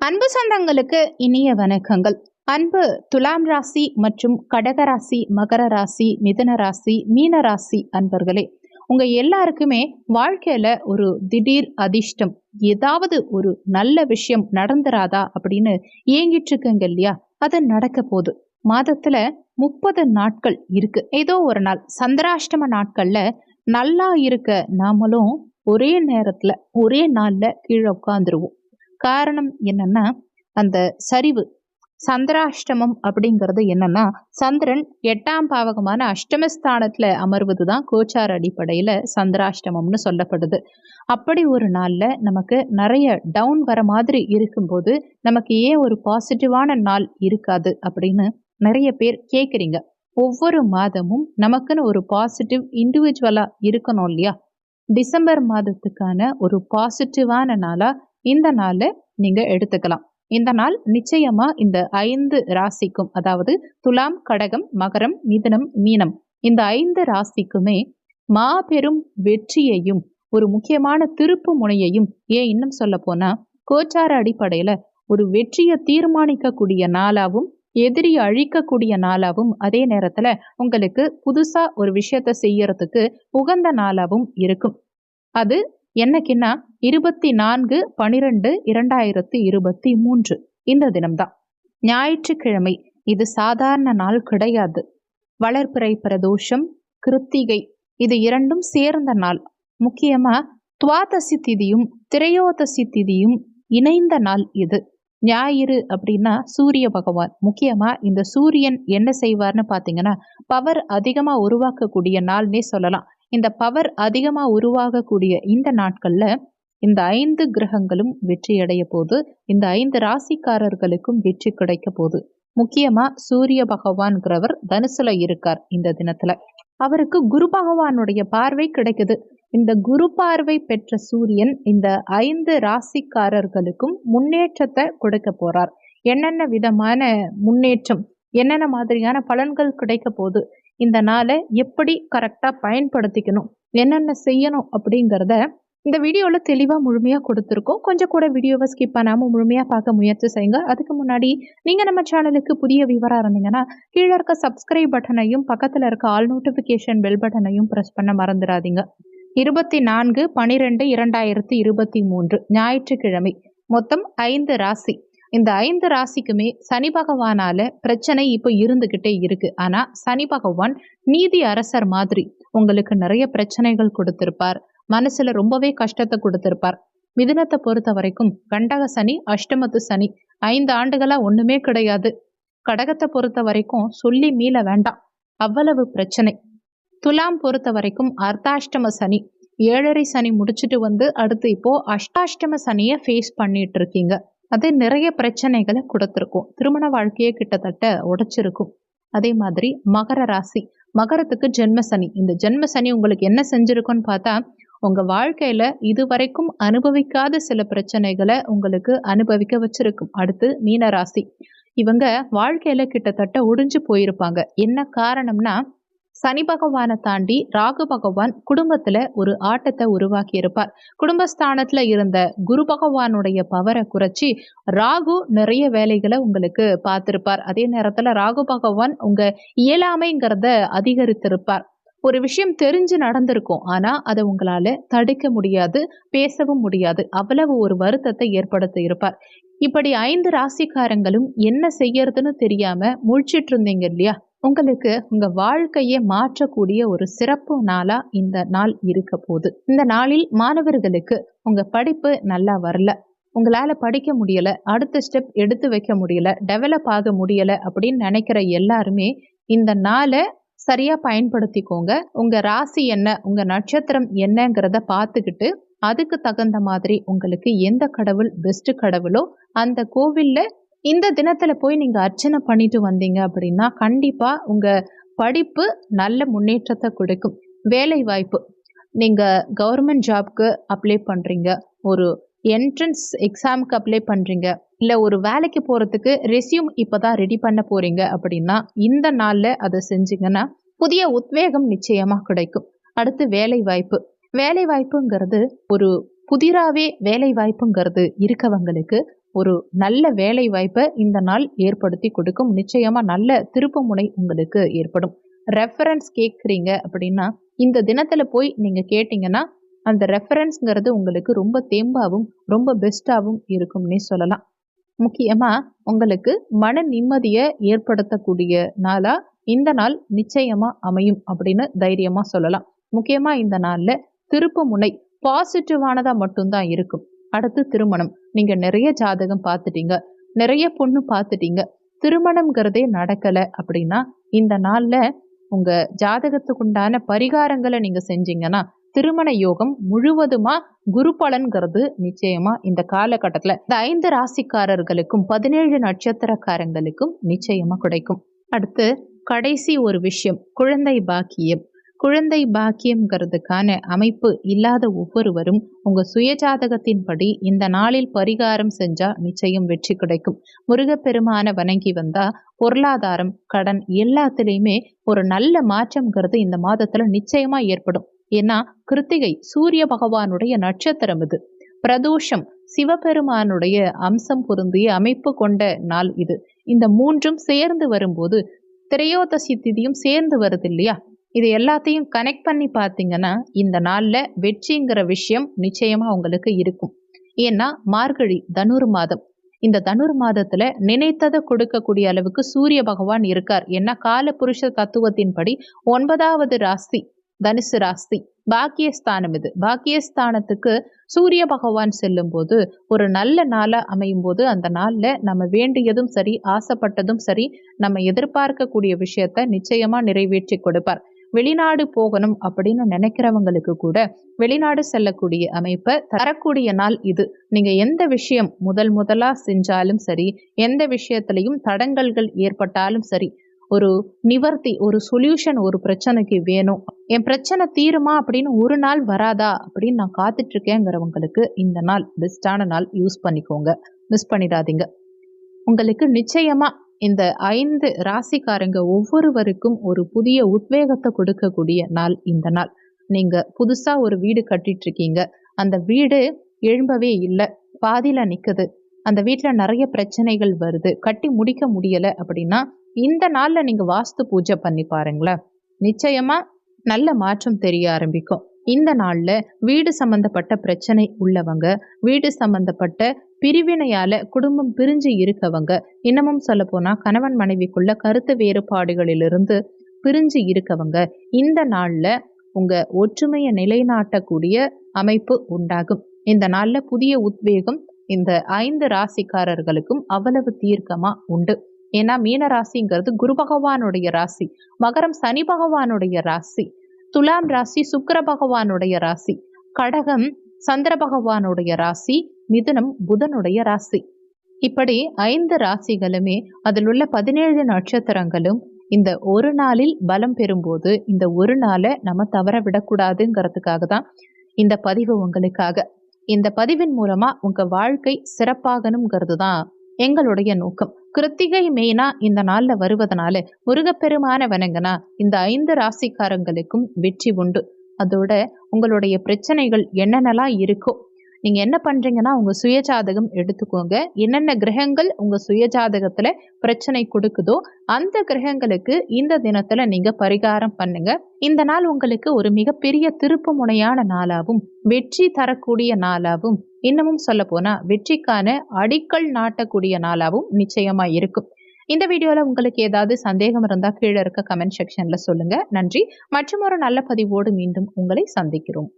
அன்பு சொந்தங்களுக்கு இனிய வணக்கங்கள். அன்பு துலாம் ராசி மற்றும் கடகராசி மகர ராசி மிதன ராசி மீன ராசி அன்பர்களே உங்க எல்லாருக்குமே வாழ்க்கையில ஒரு திடீர் அதிர்ஷ்டம் ஏதாவது ஒரு நல்ல விஷயம் நடந்துராதா அப்படின்னு ஏங்கிட்டு இருக்குங்க இல்லையா? அது நடக்க போகுது. மாதத்துல முப்பது நாட்கள் இருக்கு. ஏதோ ஒரு நாள் சந்திராஷ்டம நாட்கள்ல நல்லா இருக்க நாமளும் ஒரே நேரத்துல ஒரே நாள்ல கீழே உட்காந்துருவோம் காரணம் என்னன்னா அந்த சரிவு சந்திராஷ்டமம் அப்படிங்கிறது என்னன்னா சந்திரன் எட்டாம் பாவகமான அஷ்டமஸ்தானத்துல அமர்வது தான் கோச்சார அடிப்படையில சந்திராஷ்டமம்னு சொல்லப்படுது. அப்படி ஒரு நாள்ல நமக்கு நிறைய டவுன் வர மாதிரி இருக்கும்போது நமக்கு ஏன் ஒரு பாசிட்டிவான நாள் இருக்காது அப்படின்னு நிறைய பேர் கேட்குறீங்க ஒவ்வொரு மாதமும் நமக்குன்னு ஒரு பாசிட்டிவ் இண்டிவிஜுவலா இருக்கணும் இல்லையா? டிசம்பர் மாதத்துக்கான ஒரு பாசிட்டிவான நாளா இந்த நாளை நீங்க எடுத்துக்கலாம். இந்த நாள் நிச்சயமா இந்த ஐந்து ராசிக்கும் அதாவது துலாம் கடகம் மகரம் மிதனம் மீனம் இந்த ஐந்து ராசிக்குமே மாபெரும் வெற்றியையும் ஒரு முக்கியமான திருப்பு முனையையும் ஏன் இன்னும் சொல்ல போனா கோச்சார அடிப்படையில ஒரு வெற்றியை தீர்மானிக்கக்கூடிய நாளாகவும் எதிரி அழிக்கக்கூடிய நாளாகவும் அதே நேரத்துல உங்களுக்கு புதுசா ஒரு விஷயத்த செய்யறதுக்கு உகந்த நாளாகவும் இருக்கும். அது என்னைக்குன்னா இருபத்தி நான்கு பனிரெண்டு இரண்டாயிரத்தி இருபத்தி மூன்று. இந்த தினம்தான். ஞாயிற்றுக்கிழமை. இது சாதாரண நாள் கிடையாது. வளர்பிறை பிரதோஷம் கிருத்திகை. இது இரண்டும் சேர்ந்த நாள். முக்கியமா துவாதசி திதியும் திரையோதசி திதியும் இணைந்த நாள் இது. ஞாயிறு அப்படின்னா சூரிய பகவான். முக்கியமா இந்த சூரியன் என்ன செய்வார்னு பார்த்தீங்கன்னா பவர் அதிகமாக உருவாக்கக்கூடிய நாள்னே சொல்லலாம். இந்த பவர் அதிகமாக உருவாகக்கூடிய இந்த நாட்கள்ல இந்த ஐந்து கிரகங்களும் வெற்றி அடைய போது இந்த ஐந்து ராசிக்காரர்களுக்கும் வெற்றி கிடைக்க போகுது. முக்கியமா சூரிய பகவான்கிறவர் தனுசுல இருக்கார் இந்த தினத்துல. அவருக்கு குரு பகவானுடைய பார்வை கிடைக்குது. இந்த குரு பார்வை பெற்ற சூரியன் இந்த ஐந்து ராசிக்காரர்களுக்கும் முன்னேற்றத்தை கொடுக்க போறார். என்னென்ன விதமான முன்னேற்றம் என்னென்ன மாதிரியான பலன்கள் கிடைக்க போகுது இந்த நாளை எப்படி கரெக்டாக பயன்படுத்திக்கணும்? என்னென்ன செய்யணும் அப்படிங்கிறத இந்த வீடியோவில் தெளிவாக முழுமையாக கொடுத்துருக்கோம். கொஞ்சம் கூட வீடியோவை ஸ்கிப் பண்ணாமல் முழுமையாக பார்க்க முயற்சி செய்யுங்க. அதுக்கு முன்னாடி நீங்கள் நம்ம சேனலுக்கு புதிய விவரம் இருந்தீங்கன்னா கீழே இருக்க சப்ஸ்கிரைப் பட்டனையும் பக்கத்தில் இருக்க ஆல் நோட்டிஃபிகேஷன் பெல் பட்டனையும் ப்ரெஸ் பண்ண மறந்துடாதீங்க. இருபத்தி நான்கு பனிரெண்டு இரண்டாயிரத்தி இருபத்தி மூன்று ஞாயிற்றுக்கிழமை. மொத்தம் ஐந்து ராசி. இந்த ஐந்து ராசிக்குமே சனி பகவானால பிரச்சனை இப்போ இருந்துகிட்டே இருக்கு. ஆனா சனி பகவான் நீதி அரசர் மாதிரி உங்களுக்கு நிறைய பிரச்சனைகள் கொடுத்திருப்பார். மனசுல ரொம்பவே கஷ்டத்தை கொடுத்திருப்பார். மிதுனத்தை பொறுத்த வரைக்கும் கண்டக சனி அஷ்டமத்து சனி ஐந்து ஆண்டுகளா ஒண்ணுமே கிடையாது. கடகத்தை பொறுத்த வரைக்கும் சொல்லி மீள வேண்டாம். அவ்வளவு பிரச்சனை. துலாம் பொறுத்த வரைக்கும் அர்த்தாஷ்டம சனி ஏழரை சனி முடிச்சுட்டு வந்து அடுத்து இப்போ அஷ்டாஷ்டம சனியை ஃபேஸ் பண்ணிட்டு இருக்கீங்க. அது நிறைய பிரச்சனைகளை கொடுத்துருக்கும். திருமண வாழ்க்கையை கிட்டத்தட்ட உடைச்சிருக்கும். அதே மாதிரி மகர ராசி. மகரத்துக்கு ஜென்ம சனி. இந்த ஜென்ம சனி உங்களுக்கு என்ன செஞ்சிருக்கும்னு பார்த்தா உங்கள் வாழ்க்கையில் இதுவரைக்கும் அனுபவிக்காத சில பிரச்சனைகளை உங்களுக்கு அனுபவிக்க வச்சிருக்கும். அடுத்து மீனராசி. இவங்க வாழ்க்கையில் கிட்டத்தட்ட ஒடிஞ்சு போயிருப்பாங்க. என்ன காரணம்னா சனி பகவானை தாண்டி ராகு பகவான் குடும்பத்துல ஒரு ஆட்டத்தை உருவாக்கி இருப்பார் குடும்பஸ்தானத்துல இருந்த குரு பகவானுடைய பவரை குறைச்சி ராகு நிறைய வேலைகளை உங்களுக்கு பார்த்திருப்பார். அதே நேரத்துல ராகு பகவான் உங்க இயலாமைங்கிறத அதிகரித்திருப்பார். ஒரு விஷயம் தெரிஞ்சு நடந்திருக்கும். ஆனா அதை உங்களால தடுக்க முடியாது பேசவும் முடியாது. அவ்வளவு ஒரு வருத்தத்தை ஏற்படுத்தி இருப்பார் இப்படி ஐந்து ராசிக்காரங்களும் என்ன செய்யறதுன்னு தெரியாம முழிச்சிட்டு இருந்தீங்க இல்லையா? உங்களுக்கு உங்க வாழ்க்கையை மாற்றக்கூடிய ஒரு சிறப்பு நாளா இந்த நாள் இருக்க போகுது. இந்த நாளில் மாணவர்களுக்கு உங்க படிப்பு நல்லா வரல. உங்களால படிக்க முடியல. அடுத்த ஸ்டெப் எடுத்து வைக்க முடியல. டெவலப் ஆக முடியல அப்படின்னு நினைக்கிற எல்லாருமே இந்த நாளை சரியா பயன்படுத்திக்கோங்க. உங்க ராசி என்ன உங்க நட்சத்திரம் என்னங்கிறத பார்த்துக்கிட்டு அதுக்கு தகுந்த மாதிரி உங்களுக்கு எந்த கடவுள் பெஸ்ட் கடவுளோ அந்த கோவில்ல இந்த தினத்தில் போய் நீங்கள் அர்ச்சனை பண்ணிட்டு வந்தீங்க அப்படின்னா கண்டிப்பாக உங்கள் படிப்பு நல்ல முன்னேற்றத்தை கொடுக்கும். வேலை வாய்ப்பு நீங்கள் கவர்மெண்ட் ஜாப்க்கு அப்ளை பண்ணுறீங்க ஒரு என்ட்ரன்ஸ் எக்ஸாமுக்கு அப்ளை பண்ணுறீங்க இல்லை ஒரு வேலைக்கு போகிறதுக்கு ரெசியூம் இப்போ தான் ரெடி பண்ண போகிறீங்க அப்படின்னா இந்த நாளில் அதை செஞ்சீங்கன்னா புதிய உத்வேகம் நிச்சயமாக கிடைக்கும். அடுத்து வேலை வாய்ப்பு வேலை வாய்ப்புங்கிறது ஒரு புதிராகவே வேலை வாய்ப்புங்கிறது இருக்கவங்களுக்கு ஒரு நல்ல வேலை வாய்ப்பை இந்த நாள் ஏற்படுத்தி கொடுக்கும். நிச்சயமா நல்ல திருப்பு முனை உங்களுக்கு ஏற்படும். ரெஃபரன்ஸ் கேட்குறீங்க அப்படின்னா இந்த தினத்துல போய் நீங்க கேட்டீங்கன்னா அந்த ரெஃபரன்ஸ்ங்கிறது உங்களுக்கு ரொம்ப தேம்பாவும் ரொம்ப பெஸ்ட்டாகவும் இருக்கும்னே சொல்லலாம். முக்கியமா உங்களுக்கு மன நிம்மதியை ஏற்படுத்தக்கூடிய நாளா இந்த நாள் நிச்சயமா அமையும் அப்படின்னு தைரியமா சொல்லலாம். முக்கியமா இந்த நாள்ல திருப்பு முனை பாசிட்டிவானதா மட்டும்தான் இருக்கும். அடுத்து திருமணம். நீங்க நிறைய ஜாதகம் பார்த்துட்டீங்க. நிறைய பொண்ணு பார்த்துட்டீங்க. திருமணம்ங்கிறதே நடக்கல அப்படின்னா இந்த நாள்ல உங்க ஜாதகத்துக்குண்டான பரிகாரங்களை நீங்க செஞ்சீங்கன்னா திருமண யோகம் முழுவதுமா குரு பலன்கிறது நிச்சயமா இந்த காலகட்டத்துல. இந்த ஐந்து ராசிக்காரர்களுக்கும் பதினேழு நட்சத்திரக்காரங்களுக்கும் நிச்சயமா கிடைக்கும். அடுத்து கடைசி ஒரு விஷயம் குழந்தை பாக்கியம். குழந்தை பாக்கியம்ங்கிறதுக்கான அமைப்பு இல்லாத ஒவ்வொருவரும் உங்க சுயஜாதகத்தின்படி இந்த நாளில் பரிகாரம் செஞ்சா நிச்சயம் வெற்றி கிடைக்கும். முருகப்பெருமான வணங்கி வந்தால் பொருளாதாரம் கடன் எல்லாத்துலேயுமே ஒரு நல்ல மாற்றம்ங்கிறது இந்த மாதத்துல நிச்சயமா ஏற்படும். ஏன்னா கிருத்திகை சூரிய பகவானுடைய நட்சத்திரம் இது. பிரதோஷம் சிவபெருமானுடைய அம்சம் பொருந்திய அமைப்பு கொண்ட நாள் இது. இந்த மூன்றும் சேர்ந்து வரும்போது திரையோதசி திதியும் சேர்ந்து வருது இல்லையா? இது எல்லாத்தையும் கனெக்ட் பண்ணி பார்த்தீங்கன்னா இந்த நாளில் வெற்றிங்கிற விஷயம் நிச்சயமாக உங்களுக்கு இருக்கும். ஏன்னா மார்கழி தனுர் மாதம். இந்த தனுர் மாதத்துல நினைத்ததை கொடுக்கக்கூடிய அளவுக்கு சூரிய பகவான் இருக்கார். ஏன்னா கால புருஷ தத்துவத்தின்படி ஒன்பதாவது ராசி தனுசு ராசி பாக்கியஸ்தானம் இது. பாக்கியஸ்தானத்துக்கு சூரிய பகவான் செல்லும் போது ஒரு நல்ல நாளாக அமையும் போது அந்த நாளில் நம்ம வேண்டியதும் சரி ஆசைப்பட்டதும் சரி நம்ம எதிர்பார்க்கக்கூடிய விஷயத்த நிச்சயமாக நிறைவேற்றி கொடுப்பார். வெளிநாடு போகணும் அப்படின்னு நினைக்கிறவங்களுக்கு கூட வெளிநாடு செல்லக்கூடிய அமைப்பை தரக்கூடிய நாள் இது. நீங்கள் எந்த விஷயம் முதல் முதலாக செஞ்சாலும் சரி எந்த விஷயத்திலையும் தடங்கல்கள் ஏற்பட்டாலும் சரி ஒரு நிவர்த்தி ஒரு சொல்யூஷன் ஒரு பிரச்சனைக்கு வேணும். என் பிரச்சனை தீருமா அப்படின்னு ஒரு நாள் வராதா அப்படின்னு நான் காத்துட்டு இருக்கேங்கிறவங்களுக்கு இந்த நாள் பெஸ்டான நாள் யூஸ் பண்ணிக்கோங்க. மிஸ் பண்ணிடாதீங்க. உங்களுக்கு நிச்சயமா இந்த ஐந்து ராசிக்காரங்க ஒவ்வொருவருக்கும் ஒரு புதிய உத்வேகத்தை கொடுக்கக்கூடிய நாள் இந்த நாள். நீங்க புதுசா ஒரு வீடு கட்டிட்டு இருக்கீங்க அந்த வீடு எழும்பவே இல்லை. பாதியில நிக்குது. அந்த வீட்டில் நிறைய பிரச்சனைகள் வருது. கட்டி முடிக்க முடியல அப்படின்னா இந்த நாளில் நீங்கள் வாஸ்து பூஜை பண்ணி பாருங்களேன். நிச்சயமா நல்ல மாற்றம் தெரிய ஆரம்பிக்கும். இந்த நாளில் வீடு சம்பந்தப்பட்ட பிரச்சனை உள்ளவங்க வீடு சம்பந்தப்பட்ட பிரிவினையால குடும்பம் பிரிஞ்சு இருக்கவங்க இன்னமும் சொல்ல போனா கணவன் மனைவிக்குள்ள கருத்து வேறுபாடுகளிலிருந்து பிரிஞ்சு இருக்கவங்க இந்த நாளில் உங்க ஒற்றுமையை நிலைநாட்டக்கூடிய அமைப்பு உண்டாகும். இந்த நாளில் புதிய உத்வேகம் இந்த ஐந்து ராசிக்காரர்களுக்கும் அவ்வளவு தீர்க்கமா உண்டு. ஏன்னா மீன ராசிங்கிறது குரு பகவானுடைய ராசி மகரம் சனி பகவானுடைய ராசி. துலாம் ராசி சுக்கர பகவானுடைய ராசி. கடகம் சந்திர பகவானுடைய ராசி மிதுனம் புதனுடைய ராசி. இப்படி ஐந்து ராசிகளுமே அதில் உள்ள பதினேழு நட்சத்திரங்களும் இந்த ஒரு நாளில் பலம் பெறும்போது இந்த ஒரு நாளை நம்ம தவற விடக்கூடாதுங்கிறதுக்காக தான் இந்த பதிவு உங்களுக்காக. இந்த பதிவின் மூலமா உங்க வாழ்க்கை சிறப்பாகணுங்கிறது தான் எங்களுடைய நோக்கம். கிருத்திகை மெயினா இந்த நாள்ல வருவதனால முருகப்பெருமான வணங்கினா இந்த ஐந்து ராசிக்காரங்களுக்கும் வெற்றி உண்டு. அதோட உங்களுடைய பிரச்சனைகள் என்னென்னலாம் இருக்கோ நீங்க என்ன பண்றீங்கன்னா உங்க சுயஜாதகம் எடுத்துக்கோங்க. என்னென்ன கிரகங்கள் உங்க சுயஜாதகத்துல பிரச்சனை கொடுக்குதோ அந்த கிரகங்களுக்கு இந்த தினத்துல நீங்க பரிகாரம் பண்ணுங்க. இந்த நாள் உங்களுக்கு ஒரு மிகப்பெரிய திருப்பு முனையான நாளாகவும் வெற்றி தரக்கூடிய நாளாகவும் இன்னமும் சொல்ல போனா வெற்றிக்கான அடிக்கல் நாட்டக்கூடிய நாளாகவும் நிச்சயமா இருக்கும். இந்த வீடியோவில் உங்களுக்கு ஏதாவது சந்தேகம் இருந்தால் கீழே இருக்க கமெண்ட் செக்ஷனில் சொல்லுங்கள் நன்றி. மற்றும் ஒரு நல்ல பதிவோடு மீண்டும் உங்களை சந்திக்கிறோம்.